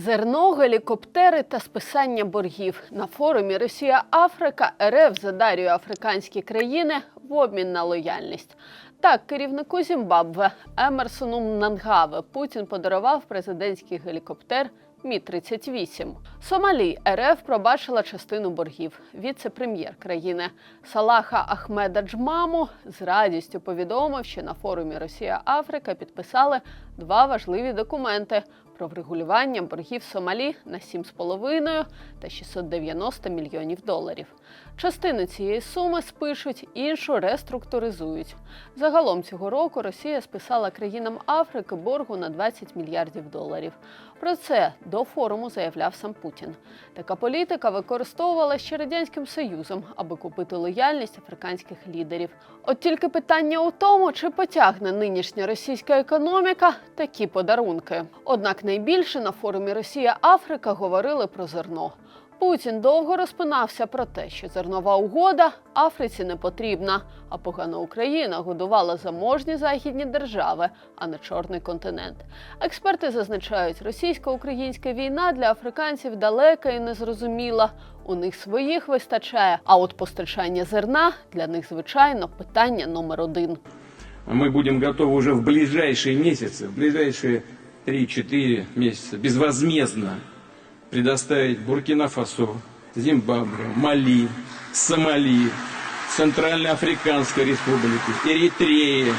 Зерно, гелікоптери та списання боргів на форумі Росія Африка РФ задарює африканські країни в обмін на лояльність. Так, керівнику Зімбабве Емерсону Мнангаве Путін подарував президентський гелікоптер Мі 38 Сомалі РФ пробачила частину боргів. Віце-прем'єр країни Салаха Ахмеда Джмаму з радістю повідомив, що на форумі Росія Африка підписали два важливі документи про врегулювання боргів Сомалі на 7,5 та 690 мільйонів доларів. Частину цієї суми спишуть, іншу реструктуризують. Загалом цього року Росія списала країнам Африки боргу на 20 мільярдів доларів. Про це до форуму заявляв сам Путін. Така політика використовувалася ще радянським союзом, аби купити лояльність африканських лідерів. От тільки питання у тому, чи потягне нинішня російська економіка такі подарунки. Однак найбільше на форумі Росія Африка говорили про зерно. Путін довго розпинався про те, що зернова угода Африці не потрібна, а погана Україна годувала заможні західні держави, а не чорний континент. Експерти зазначають, російсько-українська війна для африканців далека і незрозуміла. У них своїх вистачає. А от постачання зерна для них звичайно питання номер один. Мы будем готовы уже в ближайшие месяцы, в ближайшие 3-4 месяца безвозмездно предоставить Буркина-Фасо, Зимбабве, Мали, Сомали, Центральноафриканской Республике, Эритреи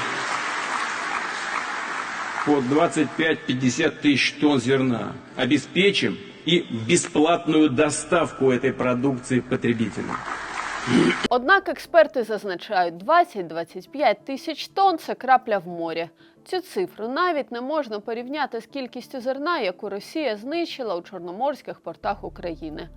по 25-50 тысяч тонн зерна. Обеспечим и бесплатную доставку этой продукции потребителям. Однак експерти зазначають, 20-25 тисяч тонн це крапля в морі. Цю цифру навіть не можна порівняти з кількістю зерна, яку Росія знищила у чорноморських портах України.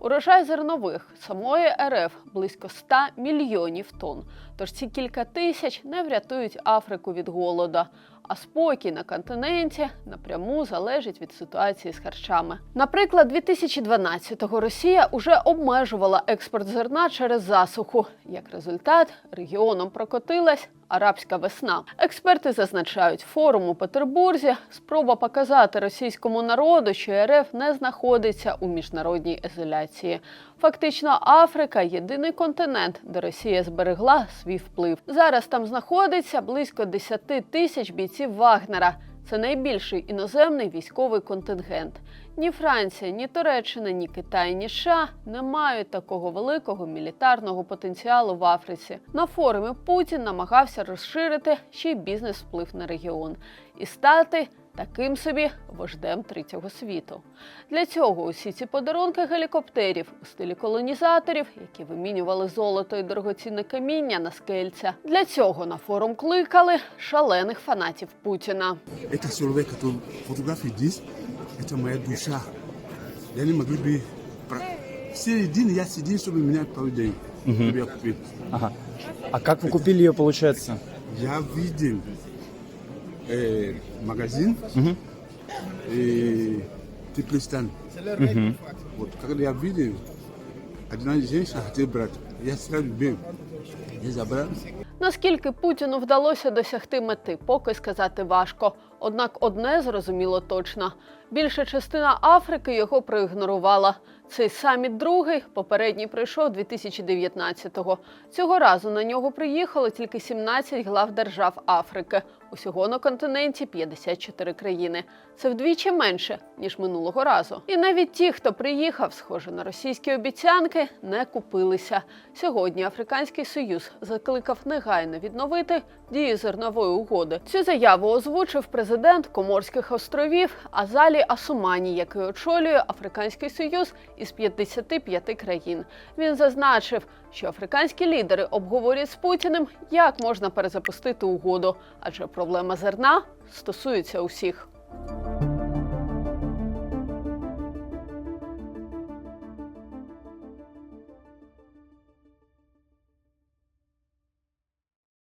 Урожай зернових самої РФ близько 100 мільйонів тонн. Тож ці кілька тисяч не врятують Африку від голода. А спокій на континенті напряму залежить від ситуації з харчами. Наприклад, 2012-го Росія уже обмежувала експорт зерна через засуху. Як результат, регіоном прокотилась арабська весна. Експерти зазначають, форум у Петербурзі спроба показати російському народу, що РФ не знаходиться у міжнародній ізоляції. Фактично, Африка єдиний континент, де Росія зберегла свій вплив. Зараз там знаходиться близько 10 тисяч бійців Вагнера. Це найбільший іноземний військовий контингент. Ні Франція, ні Туреччина, ні Китай, ні США не мають такого великого мілітарного потенціалу в Африці. На форумі Путін намагався розширити ще й бізнес вплив на регіон і стати таким собі вождем третього світу. Для цього усі ці подарунки гелікоптерів у стилі колонізаторів, які вимінювали золото і дорогоцінне каміння на скельця. Для цього на форум кликали шалених фанатів Путіна. Это человек, который фотографии здесь, это моя душа. Я не могу быть... про- Все день я сидел, чтобы меня повидать, чтобы я купил. Ага. А как вы купили ее, получается? Я видел э, магазин и Теплистан. Вот когда я видел, одна женщина хотела брать. Я сразу бил. Я забрал. Наскільки Путіну вдалося досягти мети, поки сказати важко. Однак одне зрозуміло точно: більша частина Африки його проігнорувала. Цей саміт другий, попередній пройшов 2019-го. Цього разу на нього приїхало тільки 17 глав держав Африки. Усього на континенті 54 країни. Це вдвічі менше ніж минулого разу. І навіть ті, хто приїхав, схоже на російські обіцянки, не купилися. Сьогодні Африканський Союз закликав негайно відновити дію зернової угоди. Цю заяву озвучив президент Коморських островів Азалі Асумані, який очолює Африканський Союз із 55 країн. Він зазначив, що африканські лідери обговорюють з Путіним, як можна перезапустити угоду, адже проблема зерна стосується усіх.